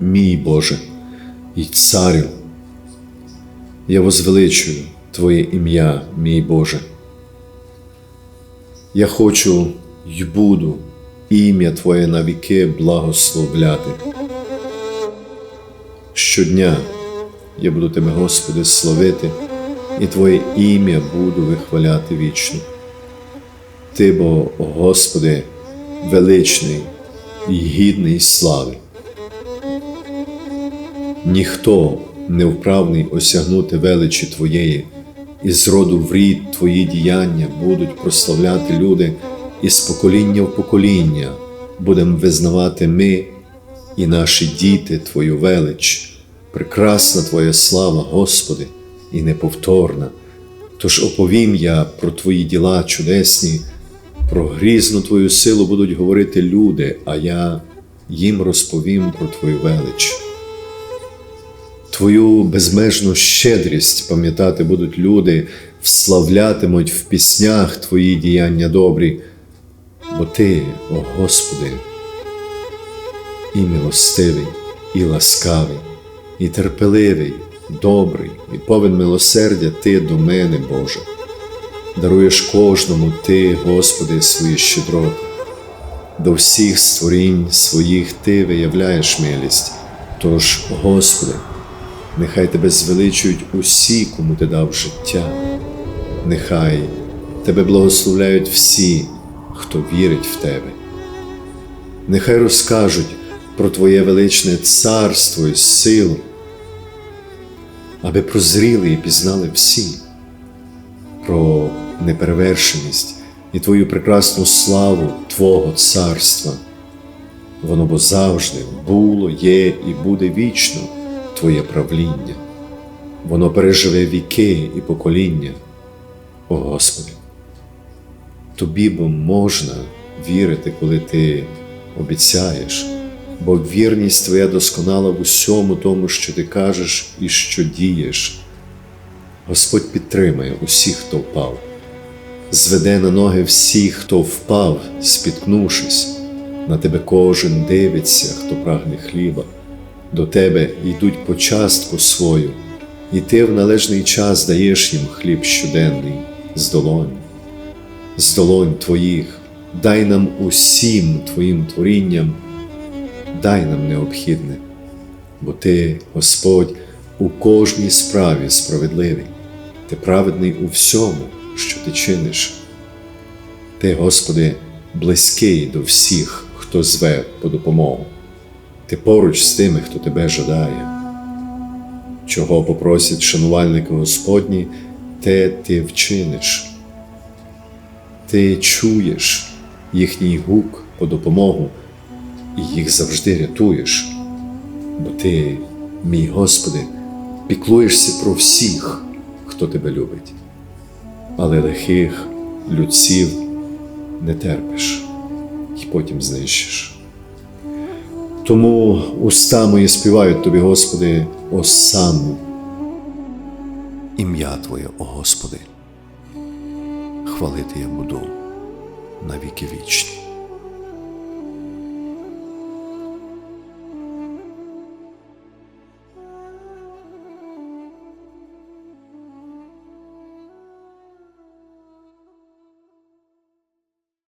мій Боже, і Царю. Я возвеличую Твоє ім'я, мій Боже. Я хочу й буду ім'я Твоє навіки благословляти. Щодня я буду Тебе, Господи, славити, і Твоє ім'я буду вихваляти вічно. Ти, бо, Господи, величний і гідний слави. Ніхто не вправний осягнути величі Твоєї, і з роду в рід Твої діяння будуть прославляти люди, і з покоління в покоління будемо визнавати ми і наші діти Твою велич. Прекрасна Твоя слава, Господи, і неповторна. Тож оповім я про Твої діла чудесні, про грізну Твою силу будуть говорити люди, а я їм розповім про Твою велич. Твою безмежну щедрість пам'ятати будуть люди, вславлятимуть в піснях Твої діяння добрі, бо Ти, о Господи, і милостивий, і ласкавий, і терпеливий, добрий, і повен милосердя Ти до мене, Боже. Даруєш кожному Ти, Господи, свої щедроти. До всіх створінь своїх Ти виявляєш милість. Тож, Господи, нехай Тебе звеличують усі, кому Ти дав життя. Нехай Тебе благословляють всі, хто вірить в Тебе. Нехай розкажуть про Твоє величне царство і силу, аби прозріли і пізнали всі про неперевершеність і Твою прекрасну славу Твого царства. Воно бо завжди було, є і буде вічно Твоє правління. Воно переживе віки і покоління. О Господи, Тобі бо можна вірити, коли Ти обіцяєш, бо вірність Твоя досконала в усьому тому, що Ти кажеш і що дієш. Господь підтримає усіх, хто впав, зведе на ноги всіх, хто впав, спіткнувшись. На тебе кожен дивиться, хто прагне хліба, до тебе йдуть по частку свою, і ти в належний час даєш їм хліб щоденний з долонь, з долонь твоїх, дай нам усім твоїм творінням, дай нам необхідне, бо ти, Господь, у кожній справі справедливий, ти праведний у всьому, що ти чиниш. Ти, Господи, близький до всіх, хто зве по допомогу. Ти поруч з тими, хто тебе жадає. Чого попросять шанувальники Господні, те ти вчиниш. Ти чуєш їхній гук по допомогу і їх завжди рятуєш, бо ти, мій Господи, піклуєшся про всіх, хто тебе любить, але лихих людців не терпиш і потім знищиш. Тому уста мої співають тобі, Господи, осану. Ім'я Твоє, о Господи, хвалити я буду на віки вічні.